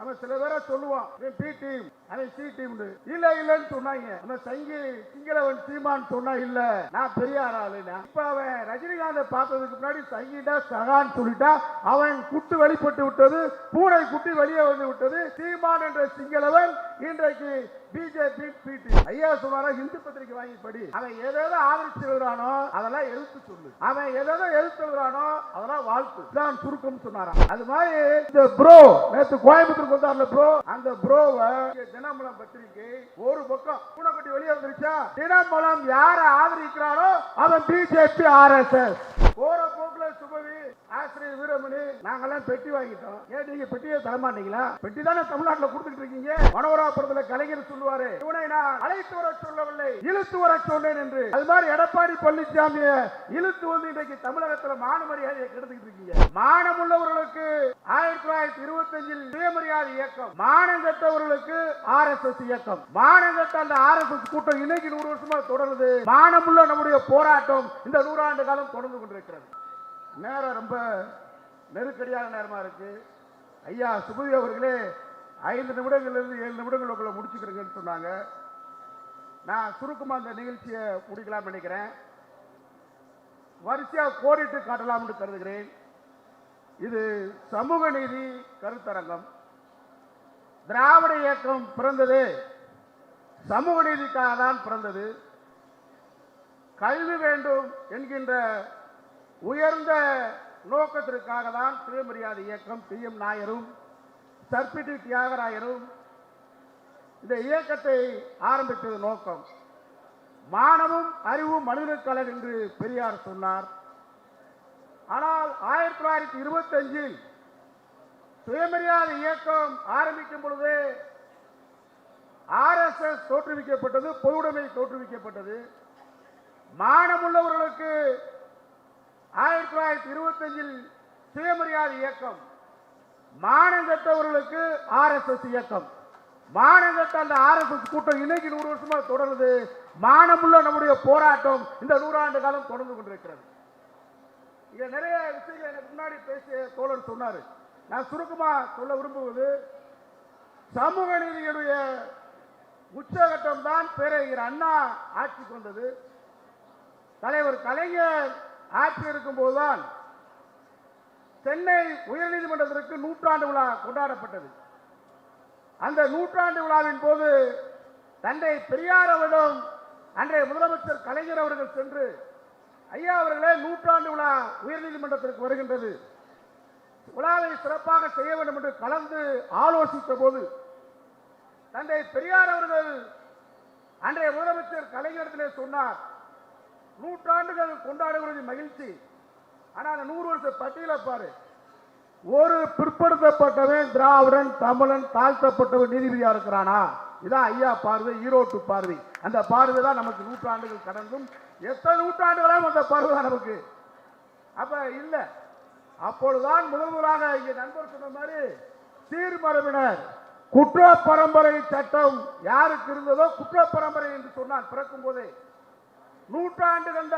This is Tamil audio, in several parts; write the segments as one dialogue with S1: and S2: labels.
S1: நம்ம சில பேரை சொல்லுவோம் பி டீம் அவன் சி டீம் இல்ல இல்லன்னு சொன்னாங்க. நம்ம சங்கி சிங்களவன் சீமான் சொன்னா இல்ல. நான் பெரியார் ஆளுனா இப்ப அவன் ரஜினிகாந்தை பார்த்ததுக்கு முன்னாடி சங்கிட்டா சகான்னு சொல்லிட்டா அவன் குட்டு வெளிப்பட்டு விட்டது பூனை குட்டி வெளியே வந்து விட்டது சீமான் என்ற சிங்களவன் இன்றைக்கு பிஜேபி பிடி ஐயா சொன்னாரா இந்து பத்திரிக்கை வாங்கி படி. அவன் எதேதோ ஆதரிச்சு எழுதுறானோ அதெல்லாம் எழுத்து சொல்லு. அவன் எதேதோ எழுத்து எழுதுறானோ அதெல்லாம் வாழ்த்து. தான் சுருக்கம் சொன்னாராம். அது மாதிரி இந்த ப்ரோ நேத்து கோயம்புத்தூர் வந்தார்ல ப்ரோ அந்த ப்ரோவை தினமலம் பத்திரிகை ஒரு பக்கம் கூடப்பட்டி வெளியே வந்துருச்சா? தினமலம் யாரை ஆதரிக்கிறானோ அவன் பிஜேபி ஆர்எஸ்எஸ் ஓ வீரமணி நாங்கெல்லாம் பெட்டி வாங்கிட்டோம். ஏன் நீங்க பெட்டியை தரமாட்டீங்களா? பெட்டி தானே தமிழ்நாட்டில் கொடுத்துட்டு இருக்கீங்க? மனோராபுரத்துல கலைஞர் சொல்லுவாரு இவனை நான் அழைத்து வர சொல்லவில்லை இழுத்து வர சொன்னேன் என்று. அது மாதிரி எடப்பாடி பழனிசாமிய இழுத்து வந்து இன்றைக்கு தமிழகத்துல மான மரியாதையை கெடுத்துக்கிட்டு இருக்கீங்க. மானம் உள்ளவர்களுக்கு ஆயிரத்தி தொள்ளாயிரத்தி இருபத்தி அஞ்சில் சுயமரியாதை இயக்கம். மானம் கட்டவர்களுக்கு ஆர் எஸ் எஸ் இயக்கம். மானம் கட்ட அந்த ஆர் எஸ் எஸ் கூட்டம் இன்னைக்கு நூறு வருஷமா தொடருது. மானமுள்ள நம்முடைய போராட்டம் இந்த நூறாண்டு காலம் தொடர்ந்து கொண்டிருக்கிறது. நேரம் ரொம்ப நெருக்கடியான நேரமாக இருக்கு. ஐயா சுபதி அவர்களே ஐந்து நிமிடங்கள்லேருந்து ஏழு நிமிடங்களுக்குள்ள முடிச்சுக்கிறேங்கன்னு சொன்னாங்க. நான் சுருக்கமாக அந்த நிகழ்ச்சியை முடிக்கலாம்னு நினைக்கிறேன். வரிசையாக கோடிட்டு காட்டலாம்னு கருதுகிறேன். இது சமூக நீதி கருத்தரங்கம். திராவிட இயக்கம் பிறந்தது சமூக நீதிக்காக தான் பிறந்தது. கல்வி வேண்டும் என்கின்ற உயர்ந்த நோக்கத்திற்காக தான் சுயமரியாதை இயக்கம் டி எம் நாயரும் சர்பிடி தியாகராயரும் இந்த இயக்கத்தை ஆரம்பித்தது நோக்கம். மானமும் அறிவும் மனிதக்கலன் என்று பெரியார் சொன்னார். ஆனால் ஆயிரத்தி தொள்ளாயிரத்தி இருபத்தி அஞ்சில் சுயமரியாதை இயக்கம் ஆரம்பிக்கும் பொழுது ஆர்எஸ்எஸ் தோற்றுவிக்கப்பட்டது பொதுவுடைமை தோற்றுவிக்கப்பட்டது. மானமுள்ளவர்களுக்கு தொள்ளாயிரத்தி இருபத்தி அஞ்சில் சுயமரியாதை இயக்கம். மானங்கட்டவர்களுக்கு ஆர்எஸ்எஸ் இயக்கம். மானங்கட்ட அந்த ஆர்எஸ்எஸ் கூட்டம் இன்னைக்கு நூறு வருஷமா தொடருது. மானமுள்ள நம்முடைய போராட்டம் இந்த நூறாண்டு காலம் தொடர்ந்து கொண்டிருக்கிறது. இங்க நிறைய விஷயங்கள் எனக்கு முன்னாடி பேசிய தோழர் சொன்னார். நான் சுருக்கமா சொல்ல விரும்புவது சமூக நீதியுடைய உச்சகட்டம் தான் பேரறிஞர் அண்ணா ஆட்சிக்கு வந்தது. தலைவர் கலைஞர் ஆட்சி இருக்கும்போதுதான் சென்னை உயர்நீதிமன்றத்திற்கு நூற்றாண்டு விழா கொண்டாடப்பட்டது. அந்த நூற்றாண்டு விழாவின் போது தந்தை பெரியார் அவரிடம் அன்றைய முதலமைச்சர் கலைஞர் அவர்கள் சென்று ஐயா அவர்களே நூற்றாண்டு விழா உயர்நீதிமன்றத்திற்கு வருகின்றது. விழாவை சிறப்பாக செய்ய வேண்டும் என்று கலந்து ஆலோசித்த போது தந்தை பெரியார் அவர்கள் அன்றைய முதலமைச்சர் கலைஞரத்திலே சொன்னார் நூற்றாண்டுகள் கொண்டாடுகிறது மகிழ்ச்சி. ஆனா அந்த நூறு வருஷ பட்டியல பாரு. ஒரு பிற்படுத்தப்பட்டவன் திராவிடன் தமிழன் தாழ்த்தப்பட்டவன் நீதிபதியா இருக்கிறானா? இதான் ஐயா பார்வை ஈரோட்டு பார்வை. அந்த பார்வை தான் நமக்கு நூற்றாண்டுகள் கடந்தும் எத்தனை நூற்றாண்டுகளாக அந்த பார்வை தான் நமக்கு? அப்ப இல்ல. அப்பொழுதுதான் முதல் முதலாக இங்கே நண்பர் சொன்ன மாதிரி சீர்மரபினர் குற்ற பரம்பரை சட்டம் யாருக்கு இருந்ததோ குற்ற பரம்பரை என்று சொன்னான் பிறக்கும் போதே. நூற்றாண்டு கண்ட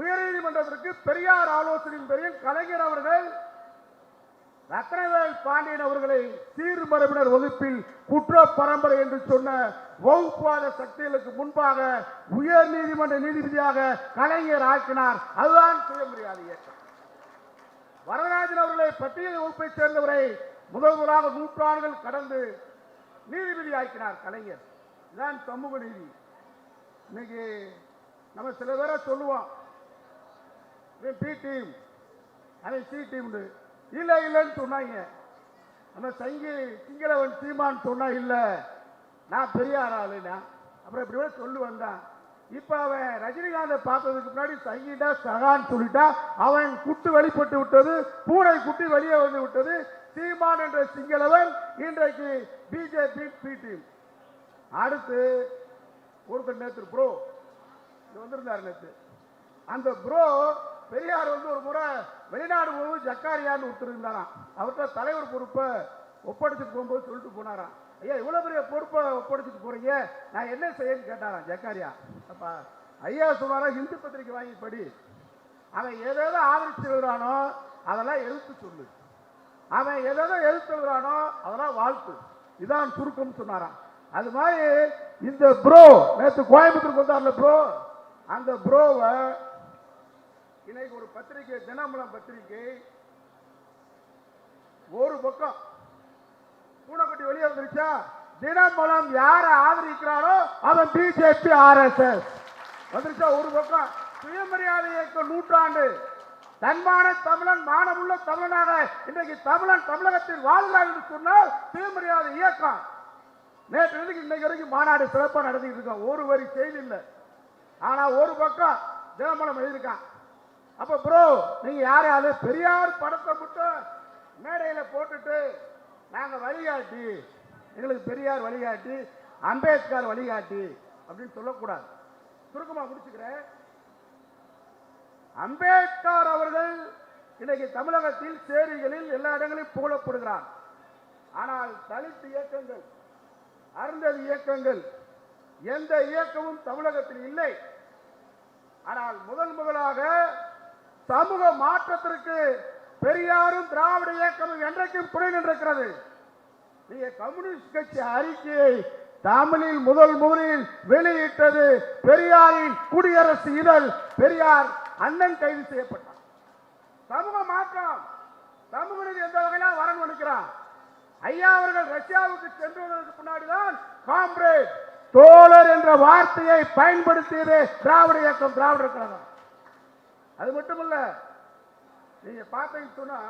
S1: உயர்நீதிமன்றத்திற்கு பெரியார் ஆலோசனையின் பேரில் கலைஞர் அவர்கள் ரத்னவேல் பாண்டியன் அவர்களை சீர்மரபினர் வகுப்பில் குற்ற பரம்பரை என்று சொன்ன வகுப்புவாத சக்திகளுக்கு முன்பாக உயர் நீதிமன்ற நீதிபதியாக கலைஞர் ஆக்கினார். அதுதான் சுயமரியாதை இயக்கம். வரதராஜன் அவர்களை பட்டியல் வகுப்பை சேர்ந்தவரை முதல் முதலாக நூற்றாண்டுகள் கடந்து நீதிபதி ஆக்கினார் கலைஞர். இதுதான் சமூக நீதி. இன்னைக்கு நம்ம சில பேரை சொல்லுவோம் பி டீம் அவன் சி டீம் இல்லை இல்லைன்னு சொன்னாங்க. நம்ம சங்கி சிங்களவன் சீமான்னு சொன்னா இல்லை. நான் பெரியார் ஆளுண்ணா அப்புறம் இப்படி கூட சொல்லு வந்தான். இப்போ அவன் ரஜினிகாந்தை பார்த்ததுக்கு முன்னாடி சங்கிட்டா சகான்னு சொல்லிட்டா அவன் குட்டு வெளிப்பட்டு விட்டது பூனை குட்டி வெளியே வந்து விட்டது. சீமான் என்ற சிங்களவன் இன்றைக்கு பிஜேபி பி டீம் அடுத்து ஒருத்தர் நேற்று ப்ரோ இங்கே வந்திருந்தார் நேற்று அந்த ப்ரோ பெரியார் வந்து ஒரு முறை வெளிநாடு போகும்போது ஜக்காரியான்னு ஒருத்தர் இருந்தாராம். அவர்கிட்ட தலைவர் பொறுப்பை ஒப்படைச்சிட்டு போகும்போது சொல்லிட்டு போனாராம். ஐயா இவ்வளோ பெரிய பொறுப்பை ஒப்படைச்சிட்டு போகிறீங்க நான் என்ன செய்யன்னு கேட்டாராம் ஜக்காரியா. அப்பா ஐயா சொன்னாரா இந்து பத்திரிக்கை வாங்கி படி. அவன் ஏதேதோ ஆதரிச்சு எழுதுறானோ அதெல்லாம் எழுத்து சொல்லு. அவன் ஏதேதோ எழுத்து எழுதுறானோ அதெல்லாம் வாழ்த்து. இதான் சுருக்கம்னு சொன்னாராம். அது மாதிரி இந்த ப்ரோ நேற்று கோயம்புத்தூருக்கு வந்தார்ல ப்ரோ அந்த ப்ரோவை இன்னைக்கு ஒரு பத்திரிகை தினமலம் பத்திரிகை ஒரு பக்கம் பூனைக்குட்டி வெளியே வந்துருச்சா? தினமலம் யாரை ஆதரிக்கிறாரோ அவன் பிஜேபி ஆர்எஸ்எஸ் வந்துருச்சா ஒரு பக்கம்? சுயமரியாதை இயக்க நூற்றாண்டு. தன்மான தமிழன் மானமுள்ள தமிழனாக இன்றைக்கு தமிழன் தமிழகத்தில் வாழ்கிறார் என்று சொன்னால் சுயமரியாதை இயக்கம். நேற்று இன்னைக்கு வரைக்கும் மாநாடு சிறப்பாக நடந்துகிட்டு இருக்கோம் ஒரு வரி செய்தி இல்லை. ஆனா ஒரு பக்கம் தினமலம் எழுதியிருக்கான். அப்ப ப்ரோ நீங்க யார் யாரு? பெரியார் படத்தை மட்டும் மேடையில போட்டுட்டு நாங்க வழிகாட்டி. எங்களுக்கு பெரியார் வழிகாட்டி அம்பேத்கர் வழிகாட்டி அப்படின்னு சொல்லக்கூடாது. சுருக்கமா முடிச்சுக்கிறேன். அம்பேத்கர் அவர்கள் இன்னைக்கு தமிழகத்தில் சேரிகளில் எல்லா இடங்களிலும் புகழப்படுகிறார். ஆனால் தலித் இயக்கங்கள் அருந்தது இயக்கங்கள் எந்த இயக்கமும் தமிழகத்தில் இல்லை. ஆனால் முதல் முதலாக சமூக மாற்றத்திற்கு பெரியாரும் திராவிட இயக்கமும் என்றைக்கும் துணை நின்றிருக்கிறது. நீங்க கம்யூனிஸ்ட் கட்சி அறிக்கையை தமிழில் முதல் முதலில் வெளியிட்டது பெரியாரின் குடியரசு இதழ். பெரியார் அண்ணன் கைது செய்யப்பட்டார். சமூக மாற்றம் சமூக நீதி எந்த வகையில வரணும் நினைக்கிறான் ஐயா அவர்கள் ரஷ்யாவுக்கு சென்றுவதற்கு முன்னாடிதான் காம்ரேட் தோழர் என்ற வார்த்தையை பயன்படுத்தியது திராவிட இயக்கம் திராவிட கழகம். அது மட்டுமல்ல நீங்க பார்த்தீங்கன்னு சொன்னா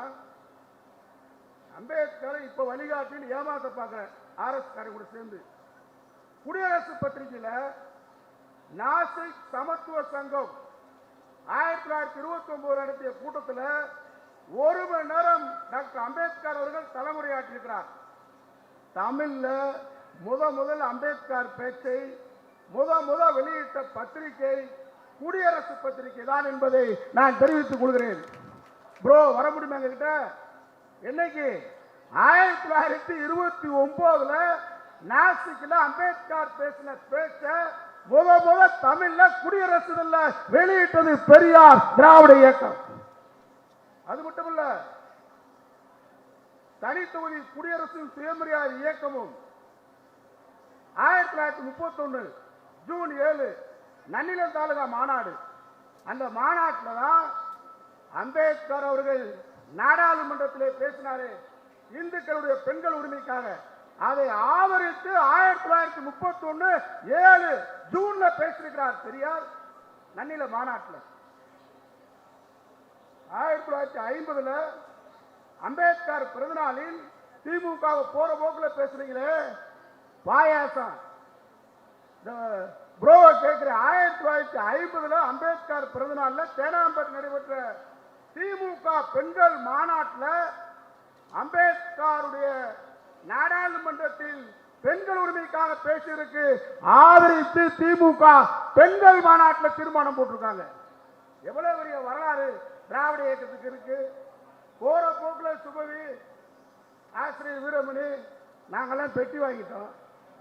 S1: அம்பேத்கரை இப்ப வழிகாட்டின்னு ஏமாத்த பார்க்கிறேன் ஆர்எஸ் காரை கூட சேர்ந்து குடியரசு பத்திரிகையில நாசிக் சமத்துவ சங்கம் ஆயிரத்தி தொள்ளாயிரத்தி இருபத்தி ஒன்பது நடத்திய கூட்டத்தில் ஒரு மணி நேரம் டாக்டர் அம்பேத்கர் அவர்கள் தலைமுறையாற்றியிருக்கிறார். தமிழ்ல முத முதல் அம்பேத்கர் பேச்சை முத முத வெளியிட்ட பத்திரிகை குடியரசு பத்திரிகை தான் என்பதை நான் தெரிவித்துக் கொள்கிறேன். ப்ரோ வர முடியுமா எங்ககிட்ட? என்னைக்கு? ஆயிரத்தி தொள்ளாயிரத்தி இருபத்தி ஒன்பதுல நாசிக்ல அம்பேத்கர் பேசின பேச்ச முத முத தமிழ்ல குடியரசு வெளியிட்டது பெரியார் திராவிட இயக்கம். அது மட்டுமல்ல தனித்தொகுதி குடியரசும் சுயமரியாதை இயக்கமும் ஆயிரத்தி தொள்ளாயிரத்தி முப்பத்தி ஜூன் ஏழு நன்னிலம் தாலுகா மாநாடு. அந்த மாநாட்டில் தான் அம்பேத்கர் அவர்கள் நாடாளுமன்றத்திலே பேசினாரு இந்துக்களுடைய பெண்கள் உரிமைக்காக. அதை ஆதரித்து ஆயிரத்தி தொள்ளாயிரத்தி முப்பத்தி ஒன்று ஏழு ஜூன்ல பேசியிருக்கிறார் பெரியார் நன்னில மாநாட்டில். ஆயிரத்தி தொள்ளாயிரத்தி ஐம்பதுல அம்பேத்கர் பிறந்தநாளில் திமுக போற போக்குல பேசுறீங்களே பாயாசம் இந்த ப்ரோவை கேட்கிற ஆயிரத்தி தொள்ளாயிரத்தி ஐம்பதுல அம்பேத்கர் பிறந்தநாள்ல தேனாம்பேட் நடைபெற்ற திமுக பெண்கள் மாநாட்டில் அம்பேத்கருடைய நாடாளுமன்றத்தில் பெண்கள் உரிமைக்காக பேசியிருக்கு ஆதரித்து திமுக பெண்கள் மாநாட்டில் தீர்மானம் போட்டிருக்காங்க. எவ்வளவு பெரிய வரலாறு திராவிட இயக்கத்துக்கு இருக்கு. போற போக்குல சுபவி ஆசிரியர் வீரமணி நாங்கெல்லாம் பெட்டி வாங்கிட்டோம்.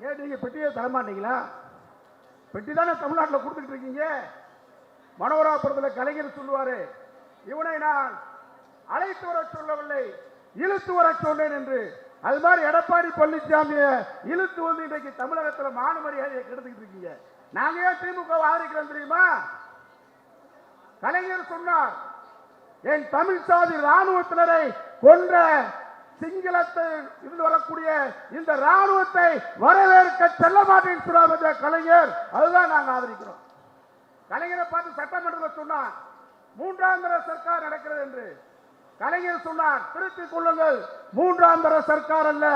S1: ஏன் நீங்கள் பெட்டியை தரமாட்டீங்களா? பெட்டி தானே தமிழ்நாட்டில் கொடுத்துட்டு இருக்கீங்க? மனோராபுரத்தில் கலைஞர் சொல்லுவார் இவனை நான் அழைத்து வர சொல்லவில்லை இழுத்து வர சொன்னேன் என்று. அது மாதிரி எடப்பாடி பழனிசாமியை இழுத்து வந்து இன்றைக்கு தமிழகத்தில் மான மரியாதையை கெடுத்துக்கிட்டு இருக்கீங்க. நாங்க ஏன் திமுக ஆதரிக்கிறோம் தெரியுமா? கலைஞர் சொன்னார் என் தமிழ் சாதி ராணுவத்தினரை கொன்ற சிங்களத்தை இருந்து வரக்கூடிய இந்த ராணுவத்தை வரவேற்க செல்ல மாட்டேன்னு கலைஞர். அதுதான் நாங்கள் ஆதரிக்கிறோம். கலைஞரை பார்த்து சட்டமன்றத்தில் சொன்னார் மூன்றாம் தர சர்க்கார் நடக்கிறது என்று. கலைஞர் சொன்னார் திருத்திக் கொள்ளுங்கள். மூன்றாம் தர சர்க்கார் அல்ல.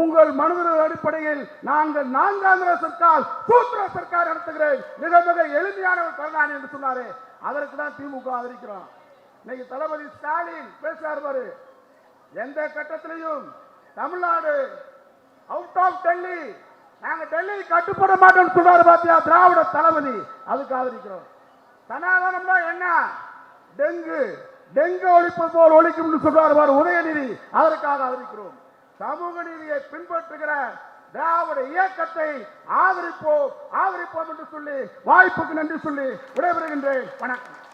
S1: உங்கள் மனுவின் அடிப்படையில் நாங்கள் நான்காம் தர சர்க்கார் சூத்திர சர்க்கார் நடத்துகிறேன். மிக மிக எளிமையானவர் கருணாநிதி என்று சொன்னாரே. அதற்கு தான் திமுக ஆதரிக்கிறோம். இன்னைக்கு தளபதி ஸ்டாலின் பேசுறாரு பாரு. எந்த கட்டத்திலையும் தமிழ்நாடு அவுட் ஆஃப் டெல்லி நாங்க டெல்லி கட்டுப்பட மாட்டோம் சொல்றாரு பாத்தியா திராவிட தளபதி. அதுக்கு ஆதரிக்கிறோம் சனாதனம்னா என்ன? டெங்கு. டெங்கு ஒழிப்பது போல் ஒழிக்கும் சொல்றாரு பாரு உதயநிதி. அதற்காக ஆதரிக்கிறோம் சமூக நீதியை பின்பற்றுகிற திராவிட இயக்கத்தை ஆதரிப்போம். ஆதரிப்போம் என்று சொல்லி வாய்ப்புக்கு நன்றி சொல்லி விடைபெறுகின்றேன். வணக்கம்.